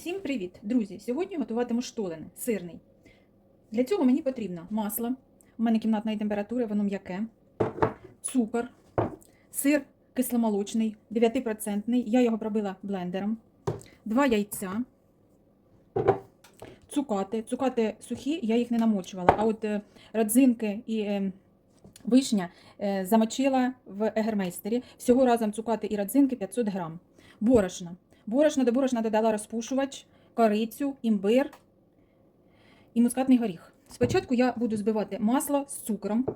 Всім привіт, друзі! Сьогодні готуватиму штолени сирний. Для цього мені потрібно масло, у мене кімнатної температури, воно м'яке, цукор, сир кисломолочний, 9%, я його пробила блендером, 2 яйця, цукати. Цукати сухі, я їх не намочувала, а от е, родзинки і е, вишня е, замочила в егермейстері. Всього разом цукати і родзинки 500 грам. Борошно. Борошно до борошна додала розпушувач, корицю, імбир і мускатний горіх. Спочатку я буду збивати масло з цукром,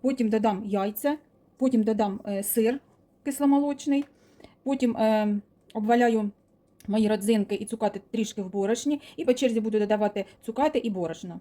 потім додам яйця, потім додам е, сир кисломолочний, потім е, обваляю мої родзинки і цукати трішки в борошні, і по черзі буду додавати цукати і борошно.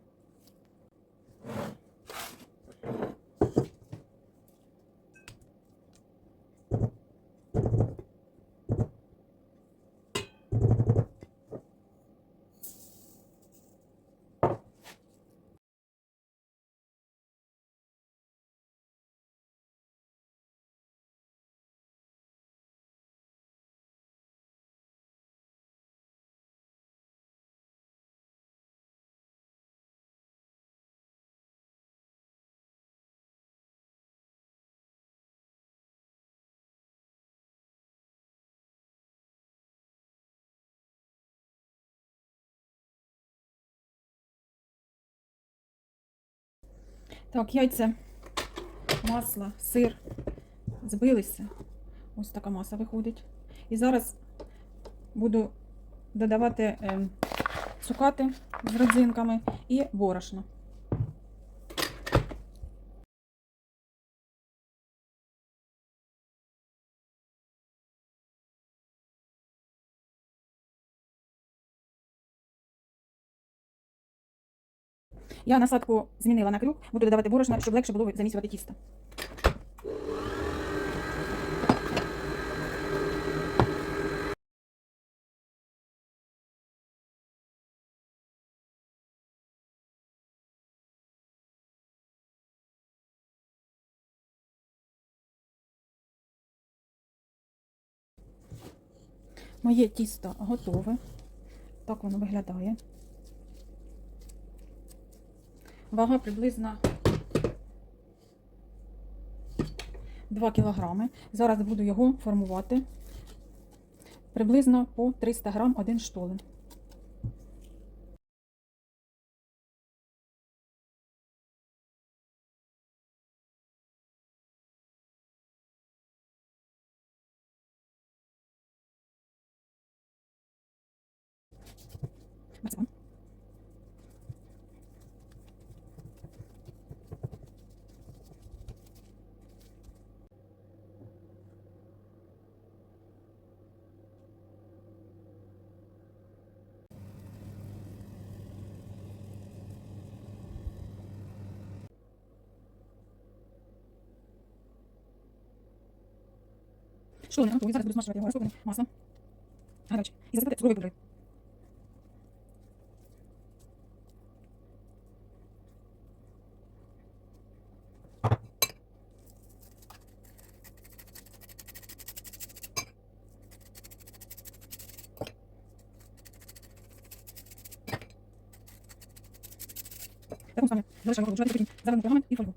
Так, яйця, масло, сир збилися. Ось така маса виходить. І зараз буду додавати е, цукати з родзинками і борошно. Я насадку змінила на крюк, буду додавати борошно, щоб легше було замісювати тісто. Моє тісто готове. Так воно виглядає. Вага приблизно 2 кг. Зараз буду його формувати приблизно по 300 грам один штолен. Марципан. Що не готові? Зараз буду смажувати його розтопленим маслом. Гаряче. І засипати цукровою пудрою. В такому стані залишаємо охолоджувати, потім завернемо пергамент і фольгу.